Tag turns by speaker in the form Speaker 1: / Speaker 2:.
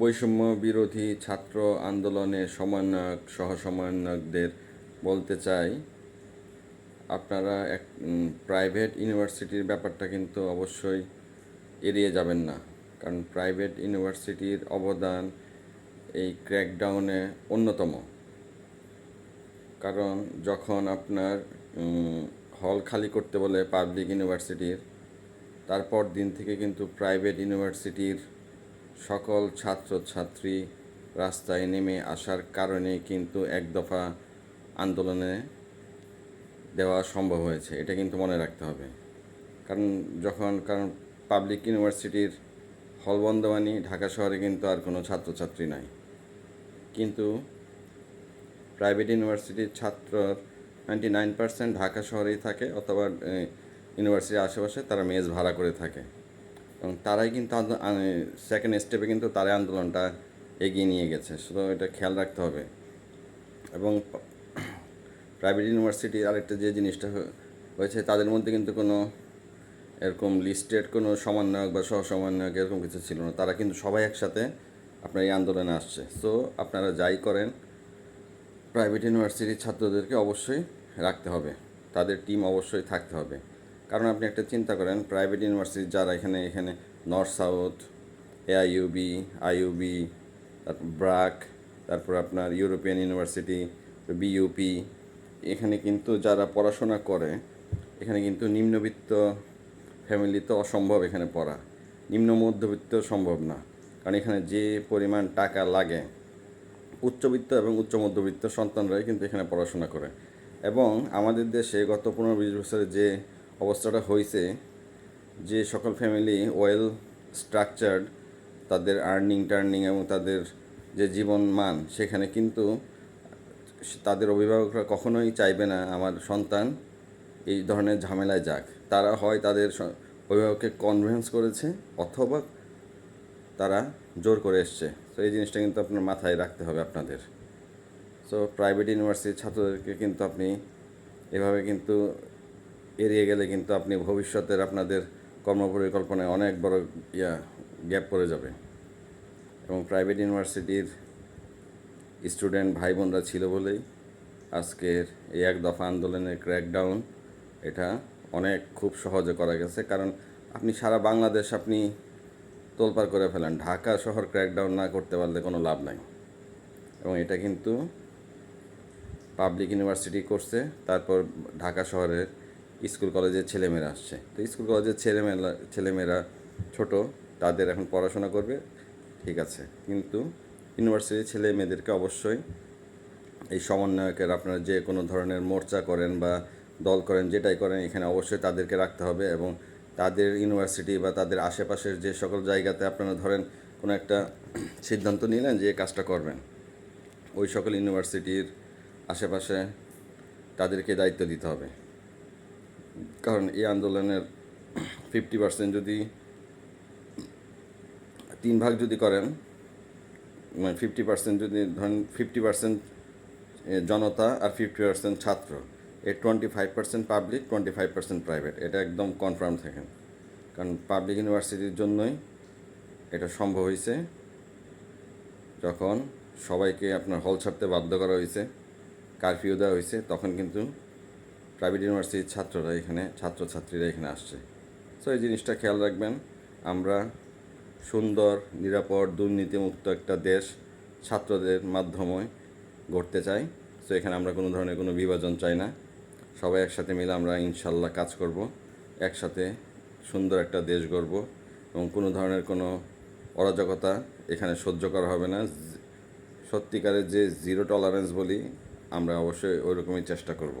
Speaker 1: বৈষম্য বিরোধী ছাত্র আন্দোলনের সমন্বয়ক সহ সমন্বয়কদের বলতে চাই, আপনারা এক প্রাইভেট ইউনিভার্সিটির ব্যাপারটা কিন্তু অবশ্যই এড়িয়ে যাবেন না। কারণ প্রাইভেট ইউনিভার্সিটির অবদান এই ক্র্যাকডাউনে অন্যতম। কারণ যখন আপনার হল খালি করতে বলে পাবলিক ইউনিভার্সিটির তারপর দিন থেকে কিন্তু প্রাইভেট ইউনিভার্সিটির সকল ছাত্রছাত্রী রাস্তায় নেমে আসার কারণে কিন্তু এক দফা আন্দোলনে দেওয়া সম্ভব হয়েছে। এটা কিন্তু মনে রাখতে হবে। কারণ যখন, কারণ পাবলিক ইউনিভার্সিটির হল বন্ধ মানে ঢাকা শহরে কিন্তু আর কোনো ছাত্রছাত্রী নাই। কিন্তু প্রাইভেট ইউনিভার্সিটির ছাত্র নাইনটি নাইন পার্সেন্ট ঢাকা শহরেই থাকে, অথবা ইউনিভার্সিটির আশেপাশে তারা মেজ ভাড়া করে থাকে। এবং তারাই কিন্তু সেকেন্ড স্টেপে কিন্তু তারাই আন্দোলনটা এগিয়ে নিয়ে গেছে। শুধু এটা খেয়াল রাখতে হবে। এবং প্রাইভেট ইউনিভার্সিটির আরেকটা যে জিনিসটা হয়েছে, তাদের মধ্যে কিন্তু কোনো এরকম লিস্টেড কোনো সমন্বয়ক বা সহ সমন্বয়ক এরকম কিছু ছিল না। তারা কিন্তু সবাই একসাথে আপনার এই আন্দোলনে আসছে। সো আপনারা যাই করেন প্রাইভেট ইউনিভার্সিটির ছাত্রদেরকে অবশ্যই রাখতে হবে। তাদের টিম অবশ্যই থাকতে হবে। কারণ আপনি একটা চিন্তা করেন প্রাইভেট ইউনিভার্সিটি যারা এখানে এখানে নর্থ সাউথ এআইইউবি আইইউবি তারপর ব্রাক তারপর আপনার ইউরোপিয়ান ইউনিভার্সিটি বিইউপি এখানে কিন্তু যারা পড়াশোনা করে, এখানে কিন্তু নিম্নবিত্ত ফ্যামিলি তো অসম্ভব এখানে পড়া। নিম্ন মধ্যবিত্ত সম্ভব না। কারণ এখানে যে পরিমাণ টাকা লাগে, উচ্চবিত্ত এবং উচ্চ মধ্যবিত্ত সন্তানরাই কিন্তু এখানে পড়াশোনা করে। এবং আমাদের দেশে গত পনেরো বিশ বছরে যে অবস্থাটা হয়েছে যে সকল ফ্যামিলি ওয়েল স্ট্রাকচার্ড তাদের আর্নিং টার্নিং এবং তাদের যে জীবন মান সেখানে কিন্তু তাদের অভিভাবকরা কখনোই চাইবে না আমার সন্তান এই ধরনের ঝামেলায় যাক। তারা হয় তাদের অভিভাবককে কনভিন্স করেছে অথবা তারা জোর করে এসছে। তো এই জিনিসটা কিন্তু আপনার মাথায় রাখতে হবে আপনাদের। সো প্রাইভেট ইউনিভার্সিটির ছাত্রদেরকে কিন্তু আপনি এভাবে কিন্তু এড়িয়ে গেলে কিন্তু আপনি ভবিষ্যতের আপনাদের কর্মপরিকল্পনায় অনেক বড় ইয়া গ্যাপ পড়ে যাবে। এবং প্রাইভেট ইউনিভার্সিটির স্টুডেন্ট ভাই বোনরা ছিল বলেই আজকের এই এক দফা আন্দোলনের ক্র্যাকডাউন এটা অনেক খুব সহজে করা গেছে। কারণ আপনি সারা বাংলাদেশ আপনি তোলপাড় করে ফেলেন। ঢাকা শহর ক্র্যাকডাউন না করতে পারলে কোনো লাভ নাই। এবং এটা কিন্তু পাবলিক ইউনিভার্সিটি করছে, তারপর ঢাকা শহরের স্কুল কলেজের ছেলেমেয়েরা আসছে। তো স্কুল কলেজের ছেলেমেয়েরা ছেলেমেয়েরা ছোট, তাদের এখন পড়াশোনা করবে, ঠিক আছে। কিন্তু ইউনিভার্সিটির ছেলে মেয়েদেরকে অবশ্যই এই সমন্বয়কের, আপনারা যে কোনো ধরনের মোর্চা করেন বা দল করেন, যেটাই করেন, এখানে অবশ্যই তাদেরকে রাখতে হবে এবং তাদের ইউনিভার্সিটি বা তাদের আশেপাশের যে সকল জায়গাতে আপনারা ধরেন কোনো একটা সিদ্ধান্ত নিলেন যে কাজটা করবেন, ওই সকল ইউনিভার্সিটির আশেপাশে তাদেরকে দায়িত্ব দিতে হবে। কারণ এই আন্দোলনের ফিফটি পার্সেন্ট যদি তিন ভাগ যদি করেন মানে ফিফটি পার্সেন্ট যদি ধরেন ফিফটি পার্সেন্ট জনতা আর ফিফটি পার্সেন্ট ছাত্র এই twenty five percent public twenty five percent private এটা একদম কনফার্ম থাকেন। কারণ পাবলিক ইউনিভার্সিটির জন্যই এটা সম্ভব হয়েছে যখন সবাইকে আপনার হল ছাড়তে বাধ্য করা হয়েছে কারফিউ দেওয়া হয়েছে তখন কিন্তু প্রাইভেট ইউনিভার্সিটির ছাত্ররা এখানে, ছাত্রছাত্রীরা এখানে আসছে। সো এই জিনিসটা খেয়াল রাখবেন, আমরা সুন্দর, নিরাপদ, দুর্নীতিমুক্ত একটা দেশ ছাত্রদের মাধ্যমে গড়তে চাই। সো এখানে আমরা কোনো ধরনের কোনো বিভাজন চাই না। সবাই একসাথে মিলে আমরা ইনশাল্লাহ কাজ করব, একসাথে সুন্দর একটা দেশ গড়ব এবং কোনো ধরনের কোনো অরাজকতা এখানে সহ্য করা হবে না। সত্যিকারের যে জিরো টলারেন্স বলি, আমরা অবশ্যই ওই রকমই চেষ্টা করব।